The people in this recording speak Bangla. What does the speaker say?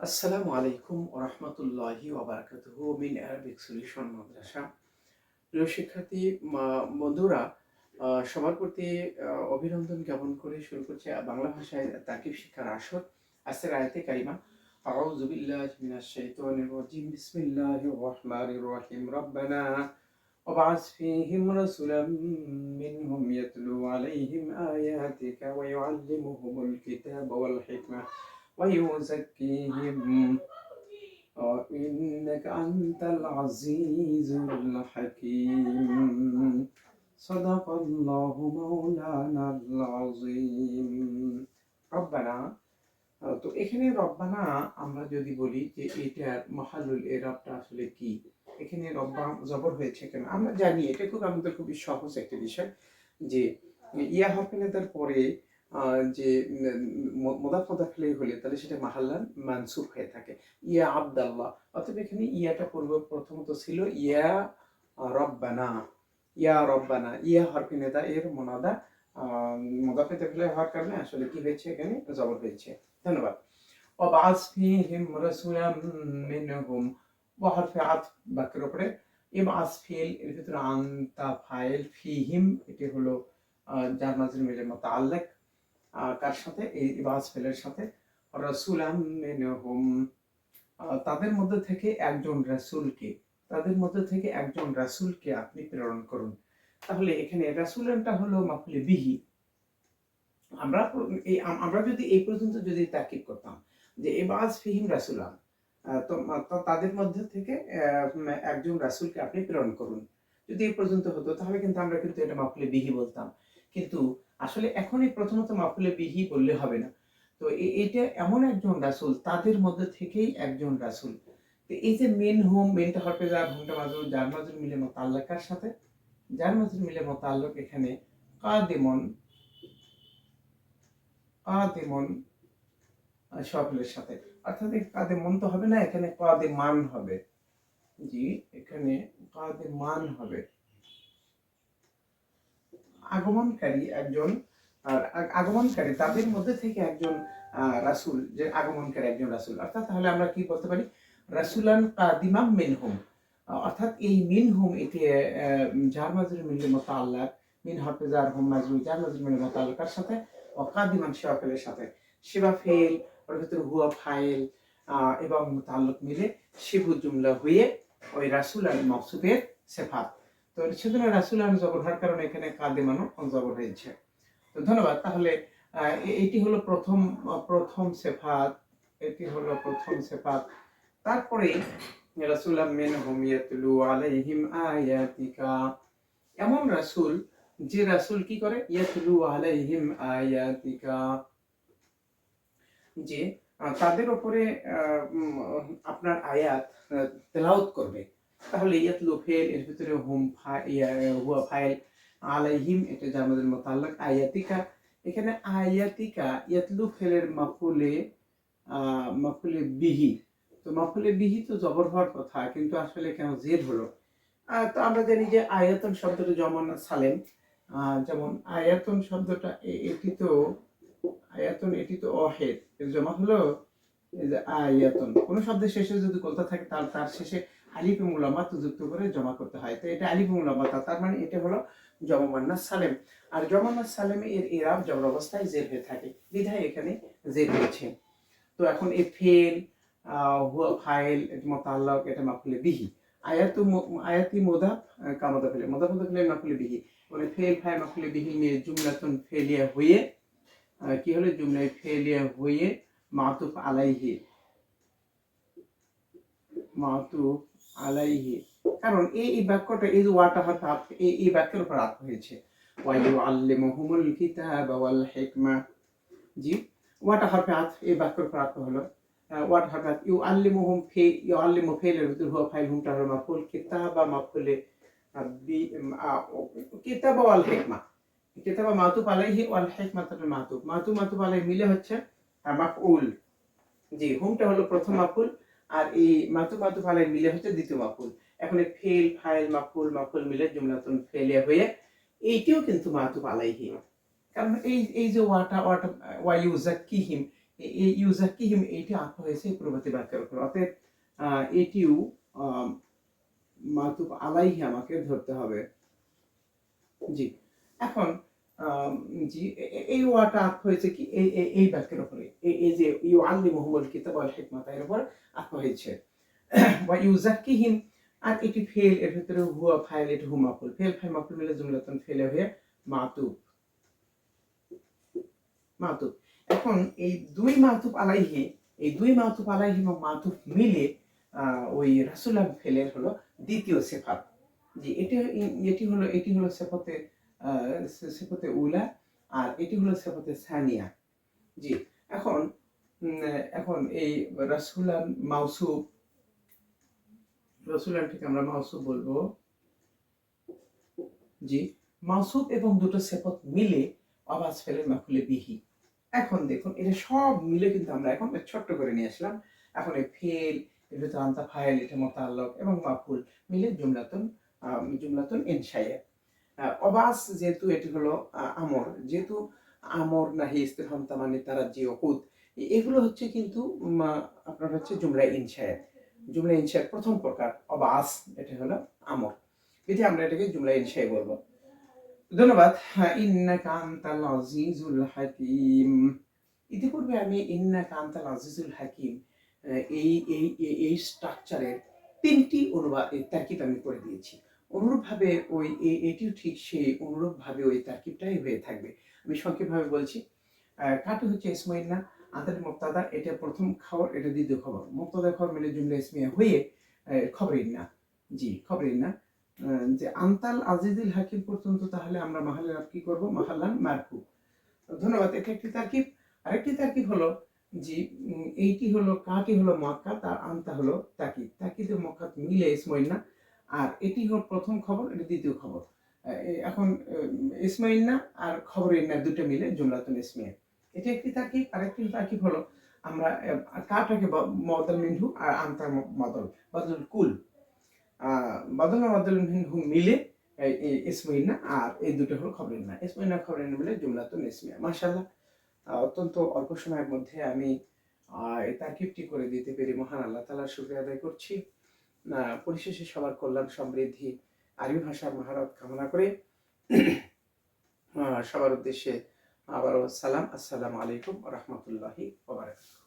আসসালামু আলাইকুম ওরহমতুল্লাহি ওবরাকাতুহু মিন অ্যারাবিক সলিউশন মাদ্রাসা প্রিয় শিক্ষার্থী মা- বন্ধুরা আহ, সবার প্রতি আহ, অভিনন্দন জ্ঞাপন করে শুরু করছে বাংলা ভাষায় তাকিব শিক্ষার আসর আজকের আয়াতে কারিমা أعوذ بالله من الشيطان الرجيم بسم الله الرحمن الرحيم ربنا وابعث فيهم رسولا منهم يتلو عليهم آياتك ويعلمهم الكتاب والحكمة ويزكيهم وإنك أنت العزيز الحكيم صدق الله مولانا العظيم ربنا আহ, তো এখানে রব্বানা আমরা যদি বলি যে এটার মহালুল এরাবটা আসলে কি এখানে রব্বা জবর হয়েছে কেন আমরা জানি এটা খুব আমাদের খুবই সহজ একটা বিষয় যে ইয়া হরফিনেতার পরে আহ, যে মোদাফ মোদাফলে হলে তাহলে সেটা মাহাল্লান মানসুব হয়ে থাকে ইয়া আবদাল্লাহ অতএব এখানে ইয়াটা পূর্ব প্রথমত ছিল ইয়া রব্বানা ইয়া রব্বানা ইয়া হরফিনেতা এর মোনাদা মোদাফ মোদাফলে হওয়ার কারণে আসলে কি হয়েছে এখানে জবর হয়েছে ধন্যবাদ وبعث فيهم رسولا منهم وحرف عطف বাক্যের উপরে ইবআস ফিল এর ভিতরে আনতা ফাইল ফিহিম এটি হলো আহ, যার মাঝে মিলে মুতাআল্লিক আহ, কার সাথে? এই ইবাস ফেলের সাথে। মিনহুম। তাদের মধ্যে থেকে একজন রাসূলকে, তাদের মধ্যে থেকে একজন রাসূলকে আপনি প্রেরণ করুন। তাহলে এখানে রাসূলটা হলো মাফুলে বিহি। আমরা এই, আমরা যদি এই পর্যন্ত যদি তাকিব করতাম যে এবাজ ফিহিম রাসুলাম তো তাদের মধ্যে থেকে একজন রাসূলকে আপনি প্রেরণ করুন। যদি এই পর্যন্ত হতো, তাহলে কিন্তু আমরা কিন্তু এটা মাফুলে বিহি বলতাম। কিন্তু আসলে এখনই প্রথমত মাফুলে বিহি বললে হবে না। তো এটা এমন একজন রাসূল, তাদের মধ্যে থেকেই একজন রাসূল। তো এই যে মেন হোম মেনটা হরফে যার হোমটা মাজুর, যার মাজুর মিলে মোতাল্লাকার সাথে? যার মাজুর মিলে মোতাল্লক এখানে কাদিমন কাদিমন সকলের সাথে। অর্থাৎ এই কাদে মন তো হবে না, এখানে কাদে মান হবে। জি, এখানে কাদে মান হবে। আগমনকারী একজন আগমনকারী তাদের মধ্যে থেকে একজন রাসূল, যে আগমনকারী একজন রাসূল। অর্থাৎ তাহলে আমরা কি বলতে পারি? রাসূলান কাদিমাম মিনহুম। অর্থাৎ এই মিনহুম এটি যার মাজরুর মিলে মোতাল্লাক মিন হরফে যার হুম মাজরুর যার মাজরুর মিলে মোতাল্লাকার সাথে? ও কাদিমান সেওয়াকেলের সাথে। সেবা ফেল ওর ভিতরে হুয়া ফাইল এবং তাল্লুক মিলে শিবু জুমলা হয়ে ওই রাসুল আল মকসুদের সেফাত। তো রাসুল জবর হওয়ার কারণে এখানে কাদিমানো জবর হয়েছে। তো ধন্যবাদ। তাহলে এটি হলো প্রথম প্রথম সেফাত এটি হলো প্রথম সেফাত। তারপরে রাসুল মিন হুমিয়াতুলু আলাইহিম আয়াতিকা। এমন রাসূল যে রাসূল কি করে? ইয়াতুলু আলাইহিম আয়াতিকা। যে তাদের আহ, আপনার আয়াত আহ, করবে। তাহলে ইয়াতলু ফেল এর ভিতরে হুম হুয়া ফাইল, আলাইহিম, এটা যে আমাদের মোতাল্লাক, আয়াতিকা। এখানে আয়াতিকা ইয়াতলু ফেলের মাফুলে মাফুলে বিহি। তো মাফুলে বিহি তো জবর হওয়ার কথা, কিন্তু আসলে কেন জের হলো? তো আমরা জানি যে আয়াতন শব্দটা যেমন সালেম যেমন আয়াতন শব্দটা এটি তো, আয়াতন এটি তো অহেদ, এর জমা হলো আয়াতন। কোনো শব্দের শেষে যদি কলতা থাকে, তার তার শেষে আলিফ মুলামাত যুক্ত করে জমা করতে হয়। তো এটা আলিফ মুলামাত তার মানে এটা হলো জমামান্না সালেম। আর জমান্না সালেমে এর ইরাব, জবর অবস্থায় জের হয়ে থাকে। বিধায় এখানে জের হয়েছে। তো এখন এই ফেল হুয়া ফাইল মোতাল্লাক, এটা মাফুলে বিহি। আয়াতু আয়াতি মোদা কামদা ফেলে। মোদা মোদা ফেলে মাফুলে বিহি। মানে ফেল ফাইল, মাফুলে বিহি নিয়ে জুমলাতুন ফেলিয়া হয়ে কি হলো? জুমলায় ফেলিয়া হয়ে মাতুফ আলাইহি। মাতুফ আলাইহি। কারণ এই এই বাক্যটা এই ওয়াটা হাত এই এই বাক্যের উপর আপ হয়েছে। ওয়াইউ আল্লিমুহুমুল কিতাব ওয়াল হিকমা। জি ওয়াটা হাত এই বাক্যের উপর আপ হলো। ওয়াট হাত ইউ আল্লিমুহুম ফে ইউ আল্লিমু ফেলের ভিতর হুয়া ফাইল হুমটা হলো মাফুল কিতাবা মাফুলে বি আহ, ওয়াল হিকমা। কিতাবা মাতুফ আলাইহি ওয়াল হিকমা তার মাতুফ মাতুফ মাতুফ আলাইহি মিলে হচ্ছে মাফউল। জি হুমটা হলো প্রথম মাফুল আর এই মাতুফ মাতুফ আলাইহি মিলে হচ্ছে দ্বিতীয় মাফুল। এখন ফেল ফাইল মাফুল মাফুল মিলে জুমলাতুন ফেলিয়া হয়ে এইটিও কিন্তু মাতুফ আলাইহি কারণ এই এই যে ওয়াটা ওয়াটা ওয়াইউ জাক্কিহিম এ- এই ইউজাকিহিম এইটি আপ হয়েছে পূর্ববর্তী বাক্যের উপর। অতএব এটিও মাতুব আলাইহি আমাকে ধরতে হবে। জি। এখন জি এই ওয়াটা হয়েছে কি? এই এই- বাক্যের উপরে। এই যে ইউ আল্লি মোহাম্মদ কিতাব আল এর উপর আপ হয়েছে। বা আর এটি ফেল এর ভিতরে হুয়া ফাইল এটি হুমাকুল ফেল ফাইল মাকুল মিলে জুমলাতন ফেলে হয়ে মাতুব। মাতুব। এখন এই দুই মাতুব আলাইহি এই দুই মাতুব আলাইহি এবং মাতুব মিলে ওই রাসুলাম ফেলের হলো দ্বিতীয় সেফাত। এটা এটি হলো এটি হলো সেফতে আহ, সে- সেফতে উলা আর এটি হলো সেফতে সানিয়া। জি এখন এখন এই রাসুলান মাউসুব রসুলানটিকে আমরা মাউসুব বলব। জি মাউসুব এবং দুটো সেপত মিলে আওয়াজ ফেলে মাকুলে বিহি। এখন দেখুন এটা সব মিলে কিন্তু আমরা এখন ছোট্ট করে নিয়ে আসলাম। এখন এই ফেল এর ভিতরে আন্তা ফাইল এটা মোতাল্লক এবং মাফুল মিলে জুমলাতুন জুমলাতুন ইনশায়ে আহ, অবাস যেহেতু এটি হলো আমর। যেহেতু আমর নাহি ইস্তেফাম তামানি তারা যে অকুদ এগুলো হচ্ছে কিন্তু আপনার হচ্ছে জুমলা ইনশায়ে জুমলা ইনশায়ের প্রথম প্রকার অবাস এটা হলো আমর। এটি আমরা এটাকে জুমলা ইনশায়ে বলব। ধন্যবাদ। হ্যাঁ, ইন্নাকা আনতাল আজিজুল হাকিম। ইতিপূর্বে আমি ইন্নাকা আনতাল আজিজুল হাকিম এই এই এই- স্ট্রাকচারের তিনটি অনুবাদ তার্কিব আমি করে দিয়েছি। অনুরূপভাবে ওই এটিও ঠিক সেই অনুরূপভাবে ওই তার্কিবটাই হয়ে থাকবে। আমি সংক্ষেপভাবে বলছি কাটু হচ্ছে ইসমাইল না আন্তারি মুক্তাদা এটা প্রথম খবর এটা দ্বিতীয় খবর। মুক্তাদা খবর মিলে জুমলা ইসমিয়া হয়ে খবরের না জি খবরের না যে আন্তাল আজিজুল হাকিম পর্যন্ত তাহলে আমরা মাহালের আপ কি করব? মাহাল্লান মারফু। ধন্যবাদ এটা একটি তার্কিব। আরেকটি তার্কিব হলো উম, এইটি হলো কাটি হলো মক্কা তার আন্তা হলো তাকিদ তাকিদ মক্কা মিলে ইসমাইল না আর এটি হলো প্রথম খবর, এটি দ্বিতীয় খবর। এখন ইসমাইল না আর খবরের না, দুটো মিলে জুমলাতুন ইসমিয়া এটি একটি তাকিব আরেকটি তাকিব হলো আমরা কাটাকে মদল মিনহু আর আন্তার মদল বদল কুল। বদল মদল মিনহু মিলে এই- এই ইসমাইল না আর এই দুটো হলো খবরের না। ইসমাইল না খবরের মিলে জুমলাতুন ইসমিয়া মাশাআল্লাহ অত্যন্ত অল্প সময়ের মধ্যে আমি এই তারকিবটি করে দিতে পেরে মহান আল্লাহ তালার শুক্রিয়া আদায় করছি। পরিশেষে সবার কল্যাণ, সমৃদ্ধি, আরবি ভাষার মহারত কামনা করে সবার উদ্দেশ্যে আবারও সালাম। আসসালামু আলাইকুম রহমতুল্লাহি ওবারাকাতুহু